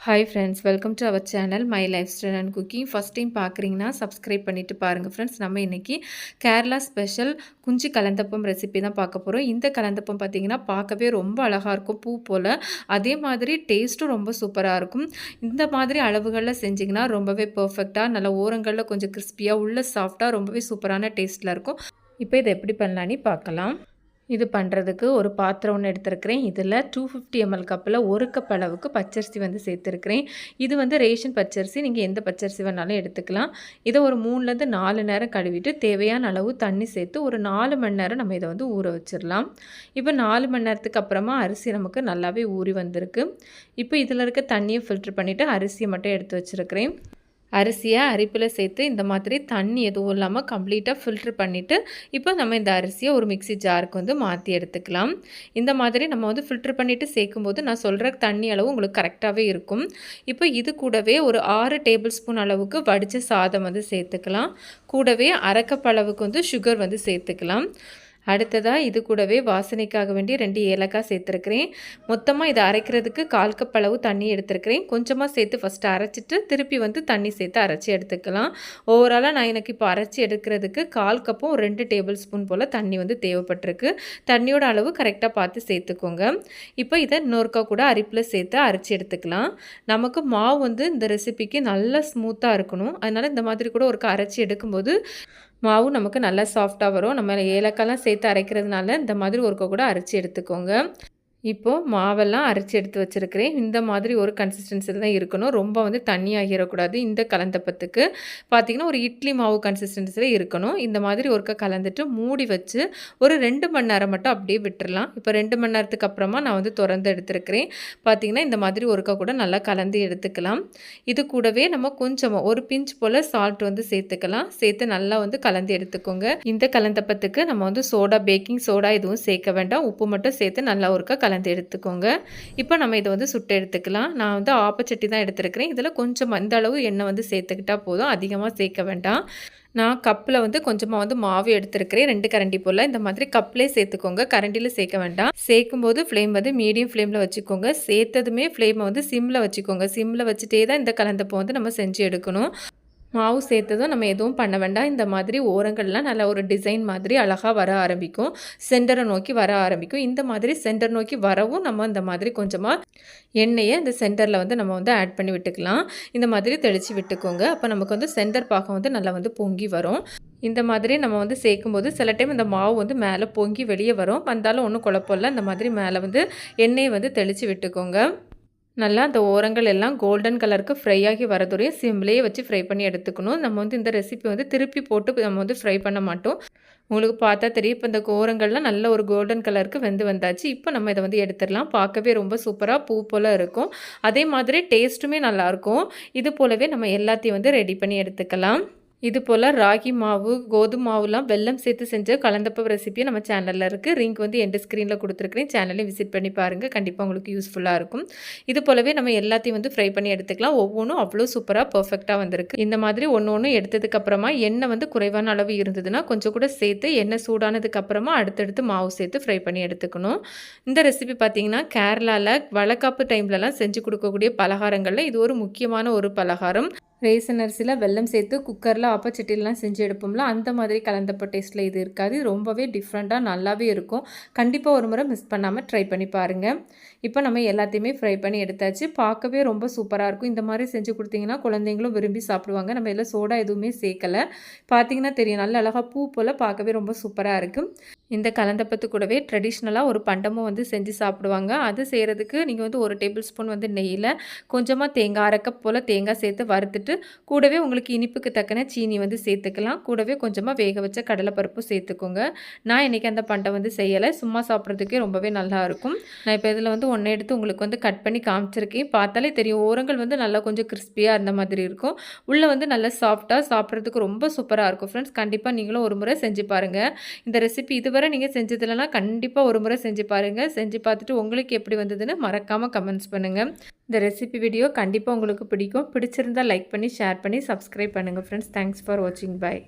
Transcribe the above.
Hi friends welcome to our channel my lifestyle and cooking first time பார்க்குறீங்கன்னா subscribe பண்ணிவிட்டு பாருங்கள் friends நம்ம இன்றைக்கி கேரளா ஸ்பெஷல் குஞ்சு கலந்தப்பம் ரெசிபி தான் பார்க்க போகிறோம் இந்த கலந்தப்பம் பார்த்திங்கன்னா பார்க்கவே ரொம்ப அழகாக இருக்கும் பூ போல். அதே மாதிரி டேஸ்ட்டும் ரொம்ப சூப்பராக இருக்கும். இந்த மாதிரி அளவுகளில் செஞ்சிங்கன்னா ரொம்பவே பர்ஃபெக்டாக நல்ல ஓரங்களில் கொஞ்சம் கிறிஸ்பியாக உள்ள சாஃப்டாக ரொம்பவே சூப்பரான டேஸ்ட்டில் இருக்கும். இப்போ இதை எப்படி பண்ணலான்னு பார்க்கலாம். இது பண்ணுறதுக்கு ஒரு பாத்திரம் ஒன்று எடுத்துருக்கிறேன். இதில் டூ ஃபிஃப்டி எம்எல் கப்பில் ஒரு கப் அளவுக்கு பச்சரிசி வந்து சேர்த்துருக்கிறேன். இது வந்து ரேஷன் பச்சரிசி. நீங்கள் எந்த பச்சரிசி வேணாலும் எடுத்துக்கலாம். இதை ஒரு மூணுலேருந்து நாலு நேரம் கழுவிட்டு தேவையான அளவு தண்ணி சேர்த்து ஒரு நாலு மணி நேரம் நம்ம இதை வந்து ஊற வச்சிடலாம். இப்போ நாலு மணி நேரத்துக்கு அப்புறமா அரிசி நமக்கு நல்லாவே ஊறி வந்திருக்கு. இப்போ இதில் இருக்க தண்ணியை ஃபில்ட்ரு பண்ணிவிட்டு அரிசியை மட்டும் எடுத்து வச்சுருக்கிறேன். அரிசியை அரிப்பில் சேர்த்து இந்த மாதிரி தண்ணி எதுவும் இல்லாமல் கம்ப்ளீட்டாக ஃபில்ட்ரு பண்ணிவிட்டு இப்போ நம்ம இந்த அரிசியை ஒரு மிக்சி ஜாருக்கு வந்து மாற்றி எடுத்துக்கலாம். இந்த மாதிரி நம்ம வந்து ஃபில்ட்ரு பண்ணிவிட்டு சேர்க்கும்போது நான் சொல்கிற தண்ணி அளவு உங்களுக்கு கரெக்டாகவே இருக்கும். இப்போ இது கூடவே ஒரு ஆறு டேபிள் ஸ்பூன் அளவுக்கு வடித்த சாதம் வந்து சேர்த்துக்கலாம். கூடவே அரைக்கப்பளவுக்கு வந்து சுகர் வந்து சேர்த்துக்கலாம். அடுத்ததாக இது கூடவே வாசனைக்காக வேண்டி ரெண்டு ஏலக்காய் சேர்த்துருக்கிறேன். மொத்தமாக இதை அரைக்கிறதுக்கு கால் கப் அளவு தண்ணி எடுத்துருக்கிறேன். கொஞ்சமாக சேர்த்து ஃபஸ்ட்டு அரைச்சிட்டு திருப்பி வந்து தண்ணி சேர்த்து அரைச்சி எடுத்துக்கலாம். ஓவராலாக நான் எனக்கு இப்போ அரைச்சி எடுக்கிறதுக்கு கால் கப்பும் ரெண்டு டேபிள் ஸ்பூன் போல் தண்ணி வந்து தேவைப்பட்டிருக்கு. தண்ணியோட அளவு கரெக்டாக பார்த்து சேர்த்துக்கோங்க. இப்போ இதை இன்னொருக்கா கூட அரிப்பில் சேர்த்து அரைச்சி எடுத்துக்கலாம். நமக்கு மாவு வந்து இந்த ரெசிபிக்கு நல்லா ஸ்மூத்தாக இருக்கணும். அதனால் இந்த மாதிரி கூட ஒரு அரைச்சி எடுக்கும்போது மாவும் நமக்கு நல்லா சாஃப்டாக வரும். நம்ம ஏலக்காய்லாம் சேர்த்து அரைக்கிறதுனால இந்த மாதிரி ஒருக்க கூட அரைச்சி எடுத்துக்கோங்க. இப்போது மாவெல்லாம் அரைச்சி எடுத்து வச்சுருக்கிறேன். இந்த மாதிரி ஒரு கன்சிஸ்டன்சியில் தான் இருக்கணும். ரொம்ப வந்து தண்ணி ஆகிடக்கூடாது இந்த கலந்தப்பத்துக்கு. பார்த்திங்கன்னா ஒரு இட்லி மாவு கன்சிஸ்டன்சியில் இருக்கணும். இந்த மாதிரி ஒருக்க கலந்துட்டு மூடி வச்சு ஒரு ரெண்டு மணி நேரம் மட்டும் அப்படியே விட்டுறலாம். இப்போ ரெண்டு மணி நேரத்துக்கு அப்புறமா நான் வந்து திறந்து எடுத்துருக்கிறேன். பார்த்திங்கன்னா இந்த மாதிரி ஒருக்க கூட நல்லா கலந்து எடுத்துக்கலாம். இது கூடவே நம்ம கொஞ்சமாக ஒரு பிஞ்ச் போல் சால்ட் வந்து சேர்த்துக்கலாம். சேர்த்து நல்லா வந்து கலந்து எடுத்துக்கோங்க. இந்த கலந்தப்பத்துக்கு நம்ம வந்து சோடா பேக்கிங் சோடா எதுவும் சேர்க்க வேண்டாம். உப்பு மட்டும் சேர்த்து நல்லா ஒருக்க கலந்து எடுத்துக்கோங்க. இப்போ நம்ம இதை வந்து சுட்டு எடுத்துக்கலாம். நான் வந்து ஆப்பச்சட்டி தான் எடுத்துருக்கிறேன். இதில் கொஞ்சம் அந்த அளவு எண்ணெய் வந்து சேர்த்துக்கிட்டால் போதும். அதிகமாக சேர்க்க வேண்டாம். நான் கப்பில் வந்து கொஞ்சமாக வந்து மாவு எடுத்துருக்கிறேன். ரெண்டு கரண்டி போல் இந்த மாதிரி கப்லேயே சேர்த்துக்கோங்க. கரண்டியில் சேர்க்க வேண்டாம். சேர்க்கும் போது ஃப்ளேம் வந்து மீடியம் ஃப்ளேமில் வச்சுக்கோங்க. சேர்த்ததுமே ஃப்ளேமை வந்து சிம்மில் வச்சுக்கோங்க. சிம்மில் வச்சுட்டே தான் இந்த கலந்தப்போ வந்து நம்ம செஞ்சு எடுக்கணும். மாவு சேர்த்ததும் நம்ம எதுவும் பண்ண வேண்டாம். இந்த மாதிரி ஓரங்கள்லாம் நல்லா ஒரு டிசைன் மாதிரி அழகாக வர ஆரம்பிக்கும். சென்டரை நோக்கி வர ஆரம்பிக்கும். இந்த மாதிரி சென்டர் நோக்கி வரவும் நம்ம இந்த மாதிரி கொஞ்சமாக எண்ணெயை இந்த சென்டரில் வந்து நம்ம வந்து ஆட் பண்ணி விட்டுக்கலாம். இந்த மாதிரி தெளித்து விட்டுக்கோங்க. அப்போ நமக்கு வந்து சென்டர் பாகம் வந்து நல்லா வந்து பொங்கி வரும். இந்த மாதிரி நம்ம வந்து சேர்க்கும்போது சில டைம் இந்த மாவு வந்து மேலே பொங்கி வெளியே வரும். வந்தாலும் ஒன்றும் குழப்பம் இல்லை. இந்த மாதிரி மேலே வந்து எண்ணெயை வந்து தெளித்து விட்டுக்கோங்க. நல்லா அந்த ஓரங்கள் எல்லாம் கோல்டன் கலருக்கு ஃப்ரை ஆகி வரதுரையும் சிம்லேயே வச்சு ஃப்ரை பண்ணி எடுத்துக்கணும். நம்ம வந்து இந்த ரெசிபி வந்து திருப்பி போட்டு நம்ம வந்து ஃப்ரை பண்ண மாட்டோம். உங்களுக்கு பார்த்தா தெரியும் இப்போ இந்த ஓரங்கள்லாம் நல்ல ஒரு கோல்டன் கலருக்கு வெந்து வந்தாச்சு. இப்போ நம்ம இதை வந்து எடுத்துடலாம். பார்க்கவே ரொம்ப சூப்பராக பூ போல் இருக்கும். அதே மாதிரி டேஸ்ட்டுமே நல்லாயிருக்கும் இது போலவே நம்ம எல்லாத்தையும் வந்து ரெடி பண்ணி எடுத்துக்கலாம். இது போல் ராகி மாவு கோதுமை மாவுலாம் வெல்லம் சேர்த்து செஞ்ச கலந்தப்ப ரெசிபியை நம்ம சேனலில் இருக்குது ரிங்க் வந்து எந்த ஸ்க்ரீனில் கொடுத்துருக்குறேன். சேனலையும் விசிட் பண்ணி பாருங்கள் கண்டிப்பாக உங்களுக்கு யூஸ்ஃபுல்லாக இருக்கும். இது போலவே நம்ம எல்லாத்தையும் வந்து ஃப்ரை பண்ணி எடுத்துக்கலாம். ஒவ்வொன்றும் அவ்வளோ சூப்பராக பர்ஃபெக்டாக வந்திருக்கு. இந்த மாதிரி ஒன்று ஒன்று எடுத்ததுக்கப்புறமா எண்ணெய் வந்து குறைவான அளவு இருந்ததுன்னா கொஞ்சம் கூட சேர்த்து எண்ணெய் சூடானதுக்கப்புறமா அடுத்தடுத்து மாவு சேர்த்து ஃப்ரை பண்ணி எடுத்துக்கணும். இந்த ரெசிபி பார்த்திங்கன்னா கேரளாவில் வளக்காப்பு டைம்லலாம் செஞ்சு கொடுக்கக்கூடிய பலகாரங்களில் இது ஒரு முக்கியமான ஒரு பலகாரம். ரேசன் அரிசியில் வெல்லம் சேர்த்து குக்கரில் ஆப்பச்சட்டிலாம் செஞ்சு எடுப்போம்ல அந்த மாதிரி கலந்தப்ப டேஸ்ட்டில் இது இருக்காது. ரொம்பவே டிஃப்ரெண்ட்டாக நல்லாவே இருக்கும். கண்டிப்பாக ஒரு முறை மிஸ் பண்ணாமல் ட்ரை பண்ணி பாருங்கள் இப்போ நம்ம எல்லாத்தையுமே ஃப்ரை பண்ணி எடுத்தாச்சு. பார்க்கவே ரொம்ப சூப்பராக இருக்கும். இந்த மாதிரி செஞ்சு கொடுத்தீங்கன்னா குழந்தைங்களும் விரும்பி சாப்பிடுவாங்க. நம்ம இதில் சோடா எதுவுமே சேர்க்கலை. பார்த்தீங்கன்னா தெரியும். நல்ல அழகாக பூ போல் பார்க்கவே ரொம்ப சூப்பராக இருக்கும் இந்த கலந்தப்பத்து கூடவே ட்ரெடிஷ்னலாக ஒரு பண்டமும் வந்து செஞ்சு சாப்பிடுவாங்க. அது செய்கிறதுக்கு நீங்கள் வந்து ஒரு டேபிள் ஸ்பூன் வந்து நெய்யில் கொஞ்சமாக தேங்காய் அரைக்கப் போல் தேங்காய் சேர்த்து வறுத்துட்டு கூடவே உங்களுக்கு இனிப்புக்கு தக்கன சீனி வந்து சேர்த்துக்கலாம். கூடவே கொஞ்சமாக வேக வச்ச கடலைப்பருப்பு சேர்த்துக்கோங்க. நான் இன்றைக்கி அந்த பண்டை வந்து செய்யலை. சும்மா சாப்பிட்றதுக்கே ரொம்பவே நல்லாயிருக்கும் நான் இப்போ இதில் வந்து ஒன்றை எடுத்து உங்களுக்கு வந்து கட் பண்ணி காமிச்சிருக்கேன். பார்த்தாலே தெரியும். ஓரங்கள் வந்து நல்லா கொஞ்சம் கிறிஸ்பியாக இருந்த மாதிரி இருக்கும். உள்ளே வந்து நல்லா சாஃப்டாக சாப்பிட்றதுக்கு ரொம்ப சூப்பராக இருக்கும். ஃப்ரெண்ட்ஸ் கண்டிப்பாக நீங்களும் ஒரு முறை செஞ்சு பாருங்கள் இந்த ரெசிபி இதுவரை நீங்கள் செஞ்சதுலனா கண்டிப்பாக ஒரு முறை செஞ்சு பாருங்கள் செஞ்சு பார்த்துட்டு உங்களுக்கு எப்படி வந்ததுன்னு மறக்காமல் கமெண்ட்ஸ் பண்ணுங்கள் இந்த ரெசிபி வீடியோ கண்டிப்பாக உங்களுக்கு பிடிக்கும். பிடிச்சிருந்தால் லைக் பண்ணி ஷேர் பண்ணி சப்ஸ்கிரைப் பண்ணுங்கள் ஃப்ரெண்ட்ஸ் தேங்க்ஸ் ஃபார் வாட்சிங் பாய்